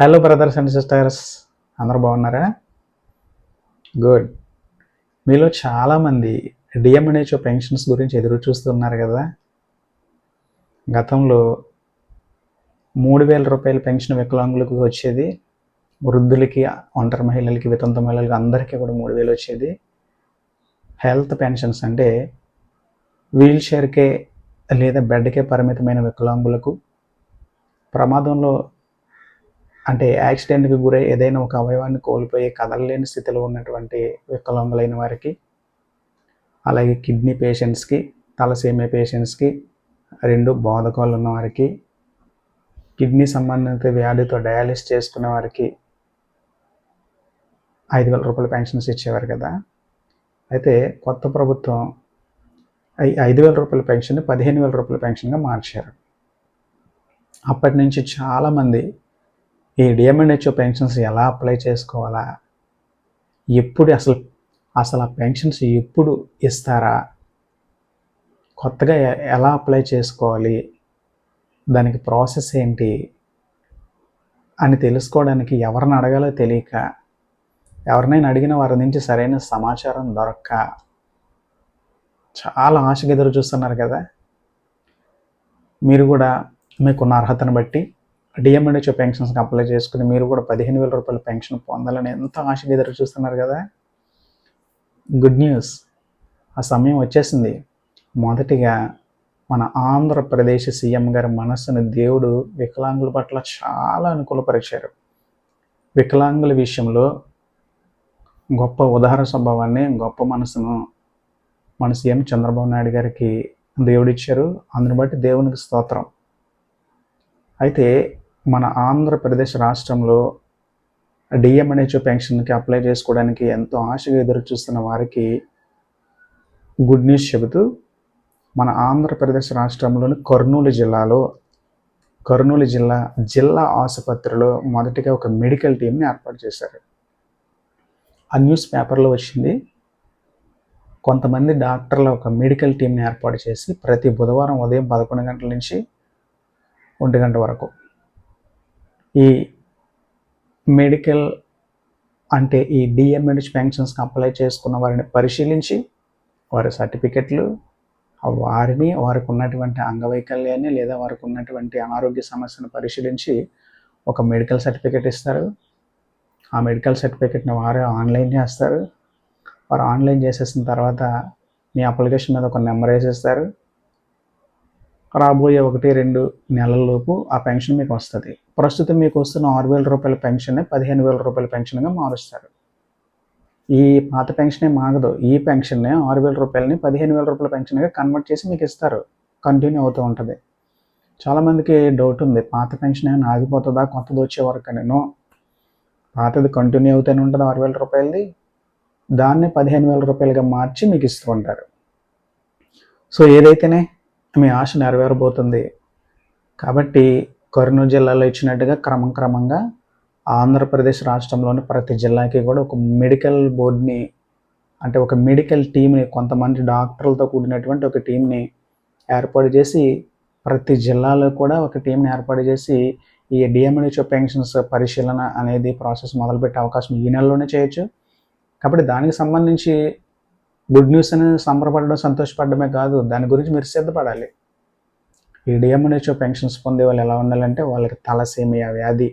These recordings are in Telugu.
హలో బ్రదర్స్ అండ్ సిస్టర్స్ అందరు బాగున్నారా? గుడ్ మీలో చాలామంది డిఎంఎన్హెచ్ఓ పెన్షన్స్ గురించి ఎదురు చూస్తున్నారు కదా. గతంలో మూడు వేల రూపాయల పెన్షన్ వికలాంగులకు వచ్చేది. వృద్ధులకి ఒంటరి మహిళలకి వితంత మహిళలకి అందరికీ కూడా మూడు వేలు వచ్చేది. హెల్త్ పెన్షన్స్ అంటే వీల్ చైర్కే లేదా బెడ్కే పరిమితమైన వికలాంగులకు ప్రమాదంలో అంటే యాక్సిడెంట్కి గురై ఏదైనా ఒక అవయవాన్ని కోల్పోయి కదలలేని స్థితిలో ఉన్నటువంటి వికలాంగులైన వారికి అలాగే కిడ్నీ పేషెంట్స్కి తలసేమే పేషెంట్స్కి రెండు బోధకాలు ఉన్న వారికి కిడ్నీ సంబంధిత వ్యాధితో డయాలిసిస్ చేసుకున్న వారికి ఐదు వేల రూపాయల పెన్షన్స్ ఇచ్చేవారు కదా. అయితే కొత్త ప్రభుత్వం ఐదు వేల రూపాయల పెన్షన్ పదిహేను వేల రూపాయల పెన్షన్గా మార్చారు. అప్పటి నుంచి చాలామంది ఈ డిఎంఎన్హెచ్ఓ పెన్షన్స్ ఎలా అప్లై చేసుకోవాలా? ఎప్పుడు అసలు అసలు ఆ పెన్షన్స్ ఎప్పుడు ఇస్తారా? కొత్తగా ఎలా అప్లై చేసుకోవాలి? దానికి ప్రాసెస్ ఏంటి? అని తెలుసుకోవడానికి ఎవరిని అడగాలో తెలియక ఎవరినైనా అడిగిన వారి నుంచి సరైన సమాచారం దొరక్క. చాలా ఆశగా ఎదురు చూస్తున్నారు కదా? మీరు కూడా మీకున్న అర్హతను బట్టి డిఎంఎన్హెచ్ఓ పెన్షన్స్కి అప్లై చేసుకుని మీరు కూడా పదిహేను వేల రూపాయల పెన్షన్ పొందాలని ఎంత ఆశగా ఎదురు చూస్తున్నారు కదా? గుడ్ న్యూస్ ఆ సమయం వచ్చేసింది. మొదటిగా మన ఆంధ్రప్రదేశ్ సీఎం గారి మనస్సును దేవుడు వికలాంగుల పట్ల చాలా అనుకూలపరిచారు వికలాంగుల విషయంలో గొప్ప ఉదాహరణ స్వభావాన్ని గొప్ప మనసును మన సీఎం చంద్రబాబు నాయుడు గారికి దేవుడిచ్చారు. అందుని బట్టి దేవునికి స్తోత్రం. అయితే మన ఆంధ్రప్రదేశ్ రాష్ట్రంలో డిఎంఎన్హెచ్ఓ పెన్షన్కి అప్లై చేసుకోవడానికి ఎంతో ఆశగా ఎదురు చూస్తున్న వారికి గుడ్ న్యూస్ చెబుతూ మన ఆంధ్రప్రదేశ్ రాష్ట్రంలోని కర్నూలు జిల్లాలో కర్నూలు జిల్లా జిల్లా ఆసుపత్రిలో మొదటిగా ఒక మెడికల్ టీంని ఏర్పాటు చేశారు. ఆ న్యూస్ పేపర్లో వచ్చింది కొంతమంది డాక్టర్ల ఒక మెడికల్ టీంని ఏర్పాటు చేసి ప్రతి బుధవారం ఉదయం పదకొండు గంటల నుంచి ఒంటి గంట వరకు ఈ మెడికల్ అంటే ఈ డిఎంఎడ్హెచ్ పెన్షన్స్కి అప్లై చేసుకున్న వారిని పరిశీలించి వారి సర్టిఫికెట్లు వారిని వారికి ఉన్నటువంటి అంగవైకల్యాన్ని లేదా వారికి ఉన్నటువంటి అనారోగ్య సమస్యను పరిశీలించి ఒక మెడికల్ సర్టిఫికెట్ ఇస్తారు. ఆ మెడికల్ సర్టిఫికెట్ని వారే ఆన్లైన్ చేస్తారు. వారు ఆన్లైన్ చేసేసిన తర్వాత మీ అప్లికేషన్ మీద ఒక నెంబర్ వేసేస్తారు. రాబోయే ఒకటి రెండు నెలల్లోపు ఆ పెన్షన్ మీకు వస్తుంది. ప్రస్తుతం మీకు వస్తున్న ఆరు వేల రూపాయల పెన్షన్ పదిహేను వేల రూపాయల పెన్షన్గా మారుస్తారు. ఈ పాత పెన్షనే మాగదు. ఈ పెన్షన్నే ఆరు వేల రూపాయలని పదిహేను వేల రూపాయల పెన్షన్గా కన్వర్ట్ చేసి మీకు ఇస్తారు. కంటిన్యూ అవుతూ ఉంటుంది. చాలామందికి డౌట్ ఉంది. పాత పెన్షన్ ఏమైనా ఆగిపోతుందా? కొత్తది వచ్చే వరకు నేను పాతది కంటిన్యూ అవుతూనే ఉంటుంది ఆరు వేల రూపాయలది. దాన్ని పదిహేను వేల రూపాయలుగా మార్చి మీకు ఇస్తూ ఉంటారు. సో ఏదైతేనే మీ ఆశ నెరవేరబోతుంది. కాబట్టి కర్నూలు జిల్లాలో ఇచ్చినట్టుగా క్రమం క్రమంగా ఆంధ్రప్రదేశ్ రాష్ట్రంలోని ప్రతి జిల్లాకి కూడా ఒక మెడికల్ బోర్డ్ని అంటే ఒక మెడికల్ టీంని కొంతమంది డాక్టర్లతో కూడినటువంటి ఒక టీంని ఏర్పాటు చేసి ప్రతి జిల్లాలో కూడా ఒక టీంని ఏర్పాటు చేసి ఈ డిఎంఎన్హెచ్ఓ పెన్షన్స్ పరిశీలన అనేది ప్రాసెస్ మొదలుపెట్టే అవకాశం ఈ నెలలోనే చేయొచ్చు. కాబట్టి దానికి సంబంధించి గుడ్ న్యూస్ అని సంబరపడడం సంతోషపడడమే కాదు దాని గురించి మీరు సిద్ధపడాలి. ఈ డిఎంఎన్హెచ్ఓ పెన్షన్స్ పొందే వాళ్ళు ఎలా ఉండాలంటే వాళ్ళకి తలసేమియా వ్యాధి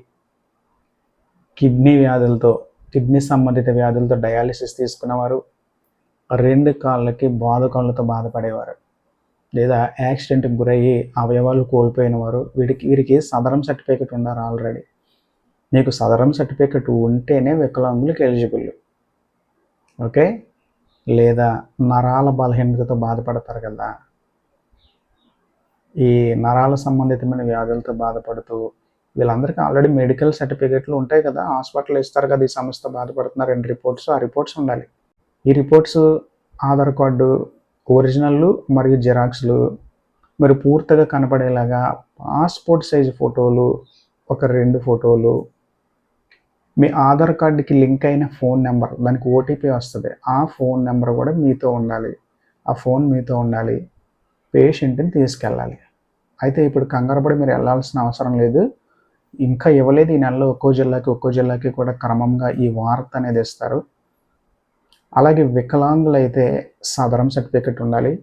కిడ్నీ వ్యాధులతో కిడ్నీ సంబంధిత వ్యాధులతో డయాలిసిస్ తీసుకున్నవారు రెండు కాళ్ళకి బాధకాళ్ళతో బాధపడేవారు లేదా యాక్సిడెంట్కి గురయ్యి అవయవాలు కోల్పోయిన వారు వీడికి వీరికి సదరం సర్టిఫికేట్ ఉన్నారు ఆల్రెడీ. మీకు సదరం సర్టిఫికేట్ ఉంటేనే వికలాంగులకు ఎలిజిబుల్. ఓకే? లేదా నరాల బలహీనతతో బాధపడతారు కదా. ఈ నరాల సంబంధితమైన వ్యాధులతో బాధపడుతూ వీళ్ళందరికీ ఆల్రెడీ మెడికల్ సర్టిఫికేట్లు ఉంటాయి కదా. హాస్పిటల్ ఇస్తారు కదా ఈ సంస్థ బాధపడుతున్నారు. రెండు రిపోర్ట్స్ ఆ రిపోర్ట్స్ ఉండాలి. ఈ రిపోర్ట్స్ ఆధార్ కార్డు ఒరిజినల్లు మరియు జిరాక్స్లు మరి పూర్తిగా కనపడేలాగా పాస్పోర్ట్ సైజ్ ఫోటోలు ఒక రెండు ఫోటోలు మీ ఆధార్ కార్డుకి లింక్ అయిన ఫోన్ నెంబర్ దానికి ఓటీపీ వస్తుంది. ఆ ఫోన్ నెంబర్ కూడా మీతో ఉండాలి. ఆ ఫోన్ మీతో ఉండాలి. పేషెంట్ని తీసుకెళ్ళాలి. అయితే ఇప్పుడు కంగారపడి మీరు వెళ్ళాల్సిన అవసరం లేదు. ఇంకా ఇవ్వలేదు ఈ నెలలో ఒక్కో జిల్లాకి ఒక్కో జిల్లాకి కూడా క్రమంగా ఈ వార్త అనేది ఇస్తారు. అలాగే వికలాంగులు అయితే సదరం సర్టిఫికెట్ ఉండాలి.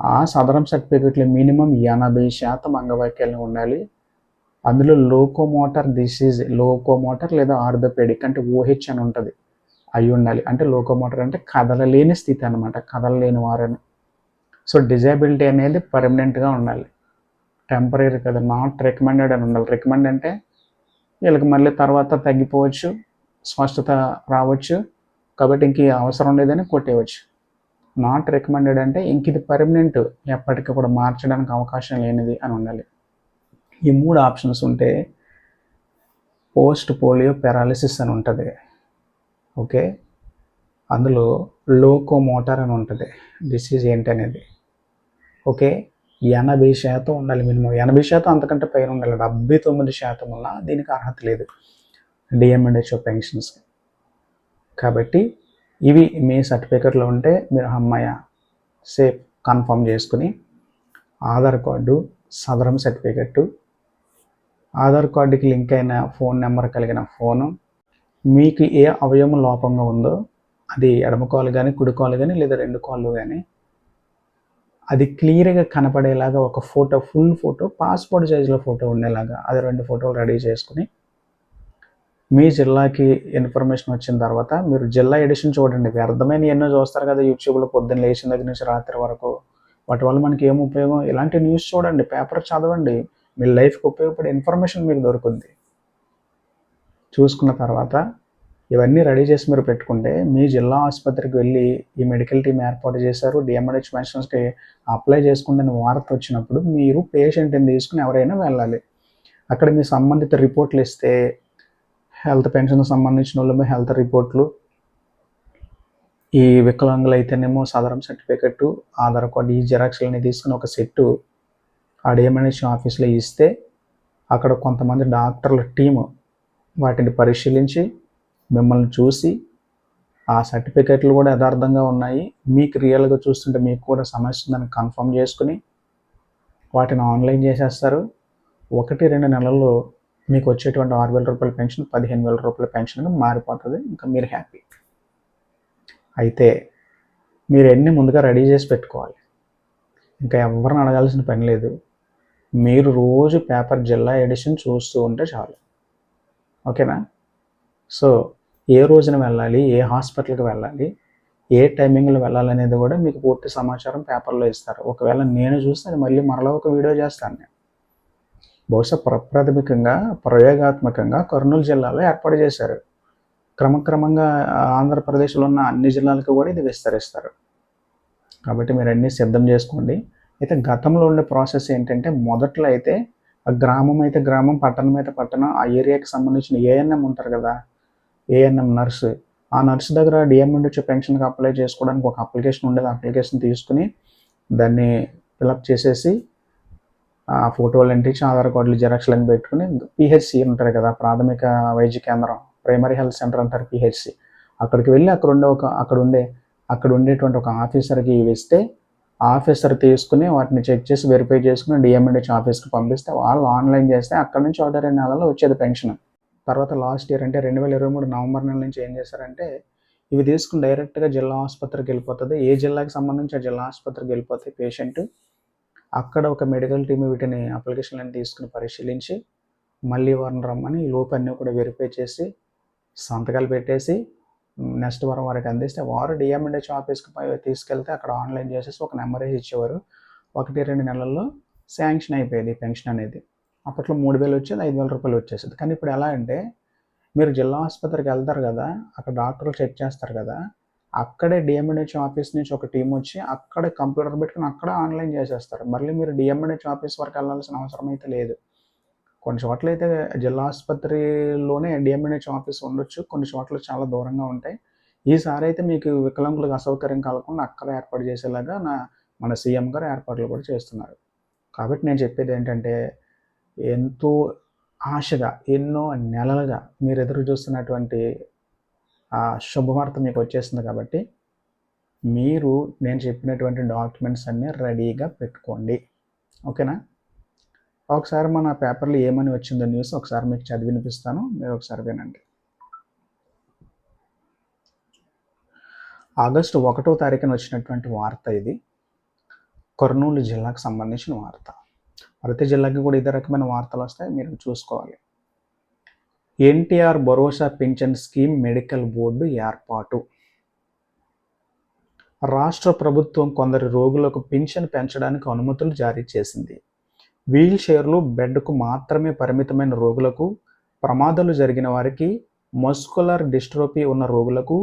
ఆ సదరం సర్టిఫికెట్లో మినిమం ఎనభై శాతం అంగవైకల్యం ఉండాలి. అందులో లోకోమోటర్ డిసీజ్ లోకోమోటర్ లేదా ఆర్థోపెడిక్ అంటే ఓహెచ్ అని ఉంటుంది. అయి ఉండాలి. అంటే లోకోమోటర్ అంటే కదలలేని స్థితి అనమాట కదలలేని వారని. సో డిజేబిలిటీ అనేది పర్మనెంట్గా ఉండాలి. టెంపరీ కదా. నాట్ రికమెండెడ్ అని ఉండాలి. రికమెండ్ అంటే వీళ్ళకి మళ్ళీ తర్వాత తగ్గిపోవచ్చు స్పష్టత రావచ్చు. కాబట్టి ఇంక అవసరం లేదని కొట్టేయవచ్చు. నాట్ రికమెండెడ్ అంటే ఇంక ఇది పర్మనెంట్ ఎప్పటికీ కూడా మార్చడానికి అవకాశం లేనిది అని ఉండాలి. ఈ మూడు ఆప్షన్స్ ఉంటే పోస్ట్ పోలియో పెరాలిసిస్ అని ఉంటుంది. ఓకే? అందులో లోకో మోటార్ అని ఉంటుంది. డిసీజ్ ఏంటి అనేది ఓకే? ఎనభై శాతం ఉండాలి మినిమం. ఎనభై శాతం అంతకంటే పైన ఉండాలి. డెబ్బై తొమ్మిది శాతం వల్ల దీనికి అర్హత లేదు. DMNHO pensions. కాబట్టి ఇవి మీ సర్టిఫికెట్లో ఉంటే మీరు అమ్మాయ సేఫ్ కన్ఫర్మ్ చేసుకుని ఆధార్ కార్డు సదరం సర్టిఫికెట్టు ఆధార్ కార్డుకి లింక్ అయిన ఫోన్ నెంబర్ కలిగిన ఫోను. మీకు ఏ అవయవం లోపంగా ఉందో అది ఎడమ కాలు కానీ కుడి కాలు కానీ లేదా రెండు కాళ్ళు కానీ అది క్లియర్గా కనపడేలాగా ఒక ఫోటో ఫుల్ ఫోటో పాస్పోర్ట్ సైజులో ఫోటో ఉండేలాగా అది రెండు ఫోటోలు రెడీ చేసుకుని మీ జిల్లాకి ఇన్ఫర్మేషన్ వచ్చిన తర్వాత మీరు జిల్లా ఎడిషన్ చూడండి. వ్యర్థమైన ఎన్నో చూస్తారు కదా యూట్యూబ్లో పొద్దున్న లేచిన దగ్గర నుంచి రాత్రి వరకు. వాటి వల్ల మనకి ఏం ఉపయోగం? ఇలాంటి న్యూస్ చూడండి. పేపర్ చదవండి. మీ లైఫ్కి ఉపయోగపడే ఇన్ఫర్మేషన్ మీకు దొరుకుద్ది. చూసుకున్న తర్వాత ఇవన్నీ రెడీ చేసి మీరు పెట్టుకుంటే మీ జిల్లా ఆసుపత్రికి వెళ్ళి ఈ మెడికల్ టీం ఏర్పాటు చేశారు. డిఎంఎడ్హెచ్ మెన్షన్స్కి అప్లై చేసుకుంటే వార్త వచ్చినప్పుడు మీరు పేషెంట్ని తీసుకుని ఎవరైనా వెళ్ళాలి. అక్కడ మీ సంబంధిత రిపోర్ట్లు ఇస్తే హెల్త్ పెన్షన్ సంబంధించిన వాళ్ళు హెల్త్ రిపోర్ట్లు ఈ వికలాంగులు అయితేనేమో సాధారణ సర్టిఫికెట్ ఆధార్ కార్డు ఈ జిరాక్స్లని తీసుకుని ఒక సెట్టు ఆ డిఎంఎన్హెచ్ ఆఫీస్లో ఇస్తే అక్కడ కొంతమంది డాక్టర్ల టీము వాటిని పరిశీలించి మిమ్మల్ని చూసి ఆ సర్టిఫికేట్లు కూడా యథార్థంగా ఉన్నాయి. మీకు రియల్గా చూస్తుంటే మీకు కూడా సమస్య ఉందని కన్ఫర్మ్ చేసుకుని వాటిని ఆన్లైన్ చేసేస్తారు. ఒకటి రెండు నెలల్లో మీకు వచ్చేటువంటి ఆరు వేల రూపాయల పెన్షన్ పదిహేను వేల రూపాయల పెన్షన్గా మారిపోతుంది. ఇంకా మీరు హ్యాపీ. అయితే మీరు ఎన్ని ముందుగా రెడీ చేసి పెట్టుకోవాలి? ఇంకా ఎవరిని అడగాల్సిన పని లేదు. మీరు రోజు పేపర్ జిల్లా ఎడిషన్ చూస్తూ ఉంటే చాలు. ఓకేనా సో ఏ రోజున వెళ్ళాలి ఏ హాస్పిటల్కి వెళ్ళాలి ఏ టైమింగ్లో వెళ్ళాలనేది కూడా మీకు పూర్తి సమాచారం పేపర్లో ఇస్తారు. ఒకవేళ నేను చూస్తే అది మళ్ళీ మరలా ఒక వీడియో చేస్తాను నేను. బహుశా ప్రప్రాథమికంగా ప్రయోగాత్మకంగా కర్నూలు జిల్లాలో ఏర్పాటు చేశారు. క్రమక్రమంగా ఆంధ్రప్రదేశ్లో ఉన్న అన్ని జిల్లాలకు కూడా ఇది విస్తరిస్తారు. కాబట్టి మీరు అన్నీ సిద్ధం చేసుకోండి. అయితే గతంలో ఉండే ప్రాసెస్ ఏంటంటే మొదట్లో అయితే ఆ గ్రామం అయితే గ్రామం పట్టణం అయితే పట్టణం ఆ ఏరియాకి సంబంధించిన ఏఎన్ఎం ఉంటారు కదా ఏఎన్ఎం నర్సు. ఆ నర్స్ దగ్గర డిఎం నుండి వచ్చే పెన్షన్కి అప్లై చేసుకోవడానికి ఒక అప్లికేషన్ ఉండేది. అప్లికేషన్ తీసుకుని దాన్ని ఫిలప్ చేసేసి ఆ ఫోటోలు అంటించి ఆధార్ కార్డులు జిరాక్స్లు అని పెట్టుకుని పిహెచ్సి ఉంటారు కదా ప్రాథమిక వైద్య కేంద్రం ప్రైమరీ హెల్త్ సెంటర్ అంటారు పిహెచ్సి. అక్కడికి వెళ్ళి అక్కడ ఉండే ఒక అక్కడ ఉండే అక్కడ ఉండేటువంటి ఒక ఆఫీసర్కి ఇస్తే ఆఫీసర్ తీసుకుని వాటిని చెక్ చేసి వెరిఫై చేసుకుని డిఎంఎడ్హెచ్ ఆఫీస్కి పంపిస్తే వాళ్ళు ఆన్లైన్ చేస్తే అక్కడ నుంచి ఒకటి రెండు నెలల్లో వచ్చేది పెన్షన్. తర్వాత లాస్ట్ ఇయర్ అంటే రెండు వేల ఇరవై మూడు నవంబర్ నెల నుంచి ఏం చేశారంటే ఇవి తీసుకుని డైరెక్ట్గా జిల్లా ఆసుపత్రికి వెళ్ళిపోతుంది. ఏ జిల్లాకి సంబంధించి ఆ జిల్లా ఆసుపత్రికి వెళ్ళిపోతే పేషెంట్ అక్కడ ఒక మెడికల్ టీమ్ వీటిని అప్లికేషన్లను తీసుకుని పరిశీలించి మళ్ళీ వారిని రమ్మని ఈ లోపు అన్నీ కూడా వెరిఫై చేసి సంతకాలు పెట్టేసి నెక్స్ట్ వారం వారికి అందిస్తే వారు డిఎంఎన్హెచ్ ఆఫీస్కి తీసుకెళ్తే అక్కడ ఆన్లైన్ చేసేసి ఒక నెంబర్ వేసి ఇచ్చేవారు. ఒకటి రెండు నెలల్లో శాంక్షన్ అయిపోయేది పెన్షన్ అనేది. అప్పట్లో మూడు వేలు వచ్చేది ఐదు వేల రూపాయలు వచ్చేసేది. కానీ ఇప్పుడు ఎలా అంటే మీరు జిల్లా ఆసుపత్రికి వెళ్తారు కదా అక్కడ డాక్టర్లు చెక్ చేస్తారు కదా అక్కడే డిఎంఎన్హెచ్ ఆఫీస్ నుంచి ఒక టీం వచ్చి అక్కడే కంప్యూటర్ పెట్టుకుని అక్కడ ఆన్లైన్ చేసేస్తారు. మళ్ళీ మీరు డిఎంఎన్హెచ్ ఆఫీస్ వరకు వెళ్ళాల్సిన అవసరం అయితే లేదు. కొన్ని చోట్ల అయితే జిల్లా ఆసుపత్రిలోనే డిఎంఎన్హెచ్ ఆఫీస్ ఉండొచ్చు కొన్ని చోట్ల చాలా దూరంగా ఉంటాయి. ఈసారి అయితే మీకు వికలాంగులకు అసౌకర్యం కలగకుండా అక్కడ ఏర్పాటు చేసేలాగా నా మన సీఎం గారు ఏర్పాట్లు కూడా చేస్తున్నారు. కాబట్టి నేను చెప్పేది ఏంటంటే ఎంతో ఆశగా ఎన్నో నెలలుగా మీరు ఎదురు చూస్తున్నటువంటి ఆ శుభవార్త మీకు వచ్చేసింది కాబట్టి మీరు నేను చెప్పినటువంటి డాక్యుమెంట్స్ అన్నీ రెడీగా పెట్టుకోండి. ఓకేనా? ఒకసారి మన పేపర్లో ఏమని వచ్చిందో న్యూస్ ఒకసారి మీకు చదివి వినిపిస్తాను. మీరు ఒకసారి వినండి. ఆగస్టు ఒకటో తారీఖున వచ్చినటువంటి వార్త ఇది. కర్నూలు జిల్లాకు సంబంధించిన వార్త. ప్రతి జిల్లాకి కూడా ఇదే రకమైన వార్తలు వస్తాయి. మీరు చూసుకోవాలి. ఎన్టీఆర్ భరోసా పింఛన్ స్కీమ్ మెడికల్ బోర్డు ఏర్పాటు. రాష్ట్ర ప్రభుత్వం కొందరి రోగులకు పింఛన్ పెంచడానికి అనుమతులు జారీ చేసింది. వీల్ చైర్లు బెడ్కు మాత్రమే పరిమితమైన రోగులకు ప్రమాదాలు జరిగిన వారికి మస్కులర్ డిస్ట్రోపీ ఉన్న రోగులకు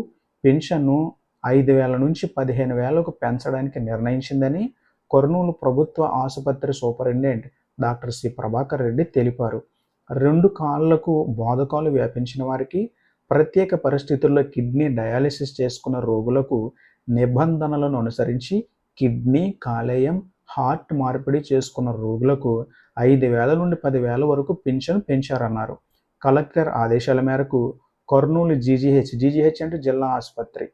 పెన్షన్ను ఐదు వేల నుంచి పదిహేను వేలకు పెంచడానికి నిర్ణయించిందని కర్నూలు ప్రభుత్వ ఆసుపత్రి superintendent doctor C. Prabhakar Reddy తెలిపారు. రెండు కాళ్ళకు బోధకాలు వ్యాపించిన వారికి ప్రత్యేక పరిస్థితుల్లో కిడ్నీ డయాలిసిస్ చేసుకున్న రోగులకు నిబంధనలను అనుసరించి కిడ్నీ కాలేయం హార్ట్ మార్పిడి చేసుకున్న రోగులకు ఐదు వేల నుండి పదివేల వరకు పింఛను పెంచారన్నారు. కలెక్టర్ ఆదేశాల మేరకు కర్నూలు జీజీహెచ్ జీజీహెచ్ అంటే జిల్లా ఆసుపత్రి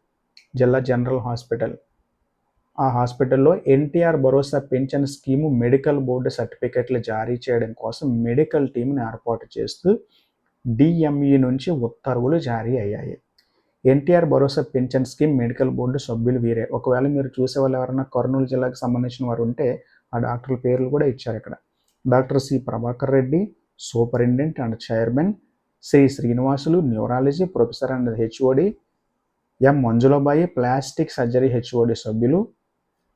జిల్లా జనరల్ హాస్పిటల్. ఆ హాస్పిటల్లో ఎన్టీఆర్ భరోసా పెన్షన్ స్కీము మెడికల్ బోర్డు సర్టిఫికెట్లు జారీ చేయడం కోసం మెడికల్ టీంని ఏర్పాటు చేస్తూ డిఎంఈ నుంచి ఉత్తర్వులు జారీ అయ్యాయి. ఎన్టీఆర్ భరోసా పెన్షన్ స్కీమ్ మెడికల్ బోర్డు సభ్యులు వీరే. ఒకవేళ మీరు చూసే వాళ్ళు ఎవరైనా కర్నూలు జిల్లాకు సంబంధించిన వారు ఉంటే ఆ డాక్టర్ల పేర్లు కూడా ఇచ్చారు ఇక్కడ. Doctor C Prabhakar Reddy superintendent and chairman Shri Srinivasulu neurology professor and HOD M Manjula Bai plastic surgery HOD సభ్యులు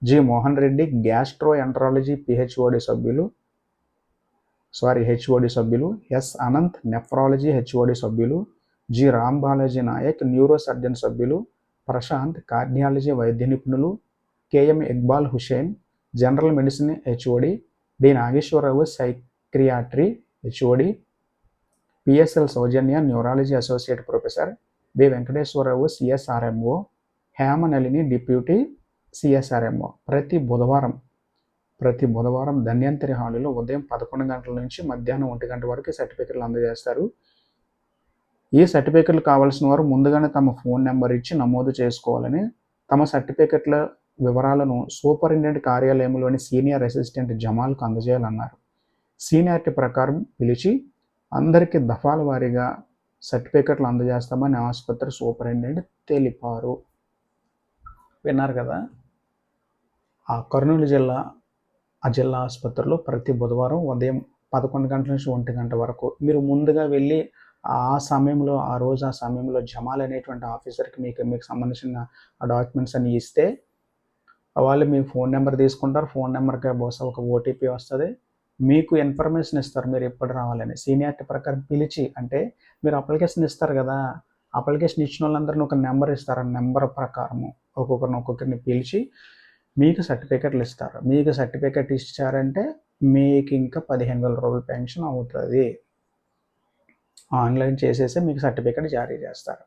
G Mohan Reddy gastroenterology PHOD సభ్యులు సారీ హెచ్ఓడి సభ్యులు ఎస్ అనంత్ నెఫ్రాలజీ హెచ్ఓడి సభ్యులు G. Ram Balaji Nayak neuro surgeon సభ్యులు ప్రశాంత్ కార్డియాలజీ వైద్య నిపుణులు KM Iqbal Hussain general medicine HOD D. Nageswara Rao psychiatry HOD PSL Soujanya neurology associate professor B. Venkateswara Rao CSRMO Hemanalini deputy CSRMO. ప్రతి బుధవారం ప్రతి బుధవారం ధన్యంతరి హాలులో ఉదయం పదకొండు గంటల నుంచి మధ్యాహ్నం ఒంటి గంట వరకు సర్టిఫికెట్లు అందజేస్తారు. ఈ సర్టిఫికెట్లు కావాల్సిన వారు ముందుగానే తమ ఫోన్ నెంబర్ ఇచ్చి నమోదు చేసుకోవాలని తమ సర్టిఫికెట్ల వివరాలను సూపరింటెండెంట్ కార్యాలయంలోని సీనియర్ అసిస్టెంట్ జమాల్కు అందజేయాలన్నారు. సీనియారిటీ ప్రకారం పిలిచి అందరికీ దఫాల వారీగా సర్టిఫికెట్లు అందజేస్తామని ఆసుపత్రి సూపరింటెండెంట్ తెలిపారు. విన్నారు కదా? ఆ కర్నూలు జిల్లా ఆ జిల్లా ఆసుపత్రిలో ప్రతి బుధవారం ఉదయం పదకొండు గంటల నుంచి ఒంటి గంట వరకు మీరు ముందుగా వెళ్ళి ఆ సమయంలో ఆ రోజు ఆ సమయంలో జమాల్ అనేటువంటి ఆఫీసర్కి మీకు మీకు సంబంధించిన ఆ డాక్యుమెంట్స్ అన్ని ఇస్తే వాళ్ళు మీ ఫోన్ నెంబర్ తీసుకుంటారు. ఫోన్ నెంబర్కి బహుశా ఒక ఓటీపీ వస్తుంది. మీకు ఇన్ఫర్మేషన్ ఇస్తారు. మీరు ఎప్పుడు రావాలని. సీనియారిటీ ప్రకారం పిలిచి అంటే మీరు అప్లికేషన్ ఇస్తారు కదా అప్లికేషన్ ఇచ్చిన వాళ్ళందరినీ ఒక నెంబర్ ఇస్తారు. ఆ నెంబర్ ప్రకారము ఒక్కొక్కరిని ఒక్కొక్కరిని పిలిచి మీకు సర్టిఫికెట్లు ఇస్తారు. మీకు సర్టిఫికెట్ ఇచ్చారంటే మీకు ఇంకా పదిహేను వేల రూపాయల పెన్షన్ అవుతుంది. ఆన్లైన్ చేసేసి మీకు సర్టిఫికెట్ జారీ చేస్తారు.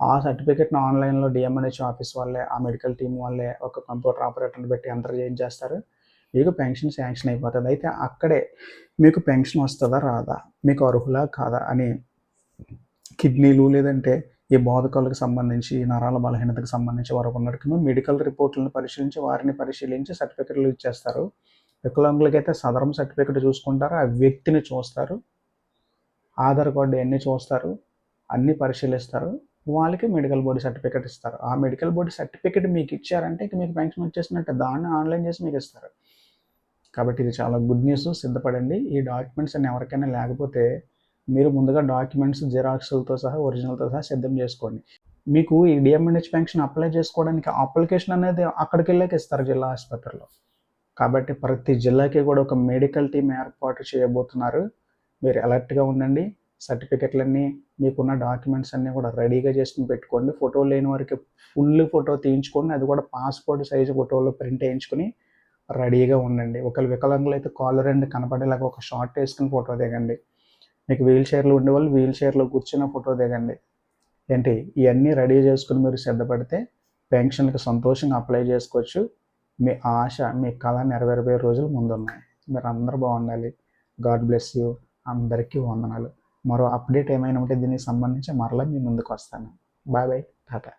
ఆ సర్టిఫికెట్ని ఆన్లైన్లో డిఎంఎన్హెచ్ ఆఫీస్ వాళ్ళే ఆ మెడికల్ టీం వాళ్ళే ఒక కంప్యూటర్ ఆపరేటర్ని పెట్టి ఎంటర్ చేయించేస్తారు. మీకు పెన్షన్ శాంక్షన్ అయిపోతుంది. అయితే అక్కడే మీకు పెన్షన్ వస్తుందా రాదా? మీకు అర్హులా కాదా అని కిడ్నీలు లేదంటే ఈ బోధకాలకు సంబంధించి నరాల బలహీనతకు సంబంధించి వారు ఉన్నట్టుగా మెడికల్ రిపోర్ట్లను పరిశీలించి వారిని పరిశీలించి సర్టిఫికెట్లు ఇచ్చేస్తారు. వికలాంగులకైతే సదరం సర్టిఫికెట్ చూసుకుంటారు? ఆ వ్యక్తిని చూస్తారు. ఆధార్ కార్డు అన్నీ చూస్తారు అన్నీ పరిశీలిస్తారు వాళ్ళకి మెడికల్ బోర్డు సర్టిఫికేట్ ఇస్తారు. ఆ మెడికల్ బోర్డు సర్టిఫికేట్ మీకు ఇచ్చారంటే ఇక మీకు పెన్షన్ వచ్చేసినట్టు. దాన్ని ఆన్లైన్ చేసి మీకు ఇస్తారు. కాబట్టి ఇది చాలా గుడ్ న్యూస్. సిద్ధపడండి. ఈ డాక్యుమెంట్స్ అన్ని ఎవరికైనా లేకపోతే మీరు ముందుగా డాక్యుమెంట్స్ జిరాక్స్లతో సహా ఒరిజినల్తో సహా సిద్ధం చేసుకోండి. మీకు ఈ డిఎంఎన్హెచ్ పెన్షన్ అప్లై చేసుకోవడానికి అప్లికేషన్ అనేది అక్కడికి వెళ్ళాక ఇస్తారు జిల్లా ఆసుపత్రిలో. కాబట్టి ప్రతి జిల్లాకి కూడా ఒక మెడికల్ టీం ఏర్పాటు చేయబోతున్నారు. మీరు అలర్ట్గా ఉండండి. సర్టిఫికెట్లన్నీ మీకున్న డాక్యుమెంట్స్ అన్నీ కూడా రెడీగా చేసుకుని పెట్టుకోండి. ఫోటో లేని వారికి ఫుల్ ఫోటో తీయించుకోండి. అది కూడా పాస్పోర్ట్ సైజు ఫోటోలో ప్రింట్ వేయించుకుని రెడీగా ఉండండి. ఒకవేళ వికలాంగులు అయితే కాలు రెండు కనపడేలాగా ఒక షార్ట్ వేసుకుని ఫోటో దిగండి. మీకు వీల్ చైర్లు ఉండేవాళ్ళు వీల్ చైర్లో కూర్చున్న ఫోటో దిగండి. ఏంటి? ఇవన్నీ రెడీ చేసుకుని మీరు సిద్ధపడితే పెన్షన్కి సంతోషంగా అప్లై చేసుకోవచ్చు. మీ ఆశ మీ కళ నెరవేరబోయే రోజులు ముందున్నాయి. మీరు అందరూ బాగుండాలి. గాడ్ బ్లెస్ యూ అందరికీ వందనాలు. మరో అప్డేట్ ఏమైనా ఉంటే దీనికి సంబంధించి మరలా మీ ముందుకు వస్తాను. Bye bye tata.